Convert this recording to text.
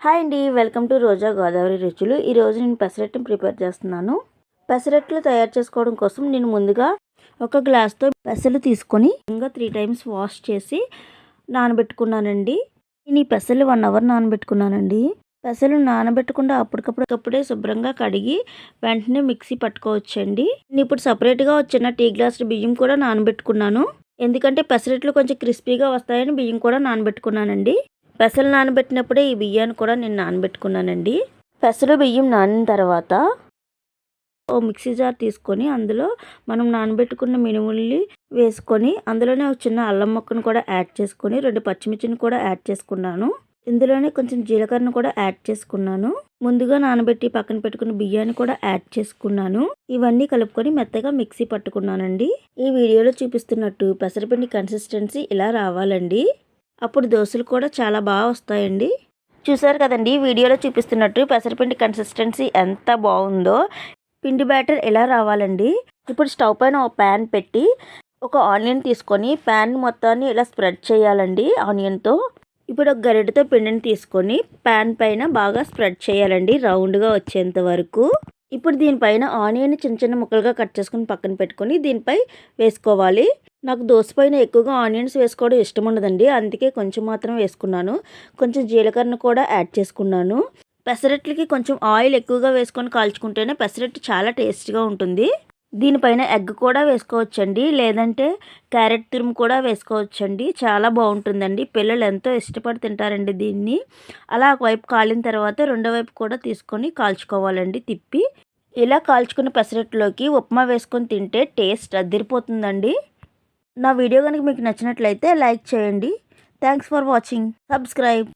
Hi అండి welcome to రోజా గోదావరి రుచులు. ఈరోజు నేను పెసరట్టును ప్రిపేర్ చేస్తున్నాను. పెసరట్లు తయారు చేసుకోవడం కోసం నేను ముందుగా ఒక గ్లాస్తో పెసలు తీసుకొని ఇంకా త్రీ టైమ్స్ వాష్ చేసి నానబెట్టుకున్నానండి. నేను ఈ పెసలు వన్ అవర్ నానబెట్టుకున్నానండి. పెసలు నానబెట్టకుండా అప్పటికప్పుడప్పుడే శుభ్రంగా కడిగి వెంటనే మిక్సీ పట్టుకోవచ్చండి. నేను ఇప్పుడు సపరేట్గా వచ్చిన టీ గ్లాస్ బియ్యం కూడా నానబెట్టుకున్నాను. ఎందుకంటే పెసరట్లు కొంచెం క్రిస్పీగా వస్తాయని బియ్యం కూడా నానబెట్టుకున్నానండి. పెసలు నానబెట్టినప్పుడే ఈ బియ్యాన్ని కూడా నేను నానబెట్టుకున్నానండి. పెసలు బియ్యం నానిన తర్వాత ఓ మిక్సీ జార్ తీసుకొని అందులో మనం నానబెట్టుకున్న మినుముల్ని వేసుకొని అందులోనే ఒక చిన్న అల్లం ముక్కను కూడా యాడ్ చేసుకొని రెండు పచ్చిమిర్చిని కూడా యాడ్ చేసుకున్నాను. ఇందులోనే కొంచెం జీలకర్రను కూడా యాడ్ చేసుకున్నాను. ముందుగా నానబెట్టి పక్కన పెట్టుకున్న బియ్యాన్ని కూడా యాడ్ చేసుకున్నాను. ఇవన్నీ కలుపుకొని మెత్తగా మిక్సీ పట్టుకున్నానండి. ఈ వీడియోలో చూపిస్తున్నట్టు పెసరపిండి కన్సిస్టెన్సీ ఇలా రావాలండి. అప్పుడు దోశలు కూడా చాలా బాగా వస్తాయండి. చూసారు కదండి వీడియోలో చూపిస్తున్నట్టు పెసరపిండి కన్సిస్టెన్సీ ఎంత బాగుందో. పిండి బ్యాటర్ ఎలా రావాలండి? ఇప్పుడు స్టవ్ పైన ఒక ప్యాన్ పెట్టి ఒక ఆనియన్ తీసుకొని ప్యాన్ మొత్తాన్ని ఇలా స్ప్రెడ్ చేయాలండి ఆనియన్తో. ఇప్పుడు ఒక గరిటతో పిండిని తీసుకొని ప్యాన్ పైన బాగా స్ప్రెడ్ చేయాలండి రౌండ్గా వచ్చేంత వరకు. ఇప్పుడు దీనిపైన ఆనియన్ చిన్న చిన్న ముక్కలుగా కట్ చేసుకుని పక్కన పెట్టుకొని దీనిపై వేసుకోవాలి. నాకు దోశ పైన ఎక్కువగా ఆనియన్స్ వేసుకోవడం ఇష్టం ఉండదండి. అందుకే కొంచెం మాత్రం వేసుకున్నాను. కొంచెం జీలకర్ర కూడా యాడ్ చేసుకున్నాను. పెసరట్లకి కొంచెం ఆయిల్ ఎక్కువగా వేసుకొని కాల్చుకుంటేనే పెసరట్టు చాలా టేస్ట్గా ఉంటుంది. దీనిపైన ఎగ్ కూడా వేసుకోవచ్చండి. లేదంటే క్యారెట్ తురుము కూడా వేసుకోవచ్చండి. చాలా బాగుంటుందండి. పిల్లలు ఎంతో ఇష్టపడి తింటారండి దీన్ని. అలా ఒకవైపు కాలిన తర్వాత రెండో వైపు కూడా తీసుకొని కాల్చుకోవాలండి తిప్పి. ఇలా కాల్చుకున్న పెసరట్లోకి ఉప్మా వేసుకొని తింటే టేస్ట్ అదిరిపోతుందండి. నా వీడియో కనుక మీకు నచ్చినట్లయితే లైక్ చేయండి. Thanks for watching subscribe